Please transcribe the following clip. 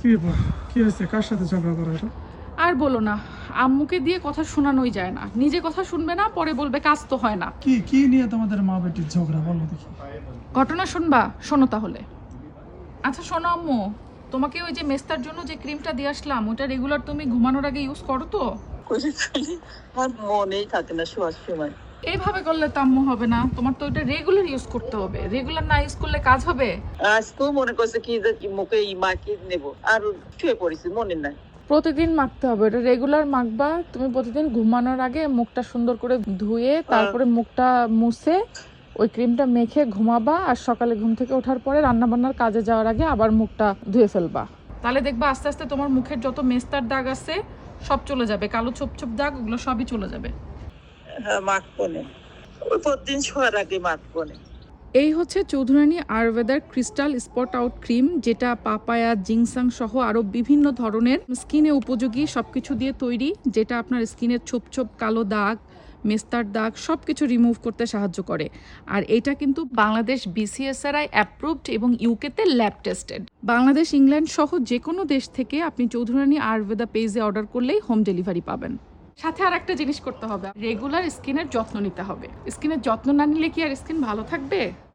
কি হয়েছে? কার সাথে ঝগড়া করা এটা? আর বলো না আম্মুকে দিয়ে কথা শোনানোই যায় না। নিজে কথা শুনবে না পরে বলবে কাজ তো হয় না। কি কি নিয়ে তোমাদের মা বেটির ঝগড়া বলো দেখি। ঘটনা শুনবা? শোনো তাহলে। আচ্ছা শোনো আম্মু তোমাকে ওই যে মেস্তার জন্য যে ক্রিমটা দিয়ে আসলাম ওটা রেগুলার তুমি ঘুমানোর আগে ইউজ করো তো? আর মনেই থাকে না শোয়ার সময়। এইভাবে করলে তো আম্মু হবে না। তোমার তো ওটা রেগুলার ইউজ করতে হবে। রেগুলার না ইউজ করলে কাজ হবে? আজকেও মনে করছে কি যে কি মুখে ই মাখিয়ে নেব? আর শুয়ে পড়েছি মনে নাই। প্রতিদিন মাখতে হবে। এটা রেগুলার মাখবা। তুমি প্রতিদিন ঘুমানোর আগে মুখটা সুন্দর করে ধুয়ে তারপরে মুখটা মুছে ওই ক্রিমটা মেখে ঘুমাবা আর সকালে ঘুম থেকে ওঠার পরে রান্না বান্নার কাজে যাওয়ার আগে আবার মুখটা ধুয়ে ফেলবা। তাহলে দেখবা আস্তে আস্তে তোমার মুখের যত মেস্তার দাগ আছে সব চলে যাবে। কালো ছোপ ছোপ দাগ ওগুলো সবই চলে যাবে। হ্যাঁ মাখবো ওই প্রতিদিন আগে না এই হচ্ছে চৌধুরানী আয়ুর্বেদার ক্রিস্টাল স্পট আউট ক্রিম, যেটা পাপায়া, জিংসাং সহ আরও বিভিন্ন ধরনের স্কিনে উপযোগী সবকিছু দিয়ে তৈরি, যেটা আপনার স্কিনের ছোপ ছোপ কালো দাগ, মেস্তার দাগ সব কিছু রিমুভ করতে সাহায্য করে। আর এটা কিন্তু বাংলাদেশ বিসিএসআরআই অ্যাপ্রুভড এবং ইউকেতে ল্যাব টেস্টেড বাংলাদেশ ইংল্যান্ড সহ যে কোনো দেশ থেকে আপনি চৌধুরানী আয়ুর্বেদা পেজে অর্ডার করলেই হোম ডেলিভারি পাবেন। সাথে আর একটা জিনিস করতে হবে। রেগুলার স্কিনের যত্ন নিতে হবে। স্কিনের যত্ন না নিলে কি আর স্কিন ভালো থাকবে?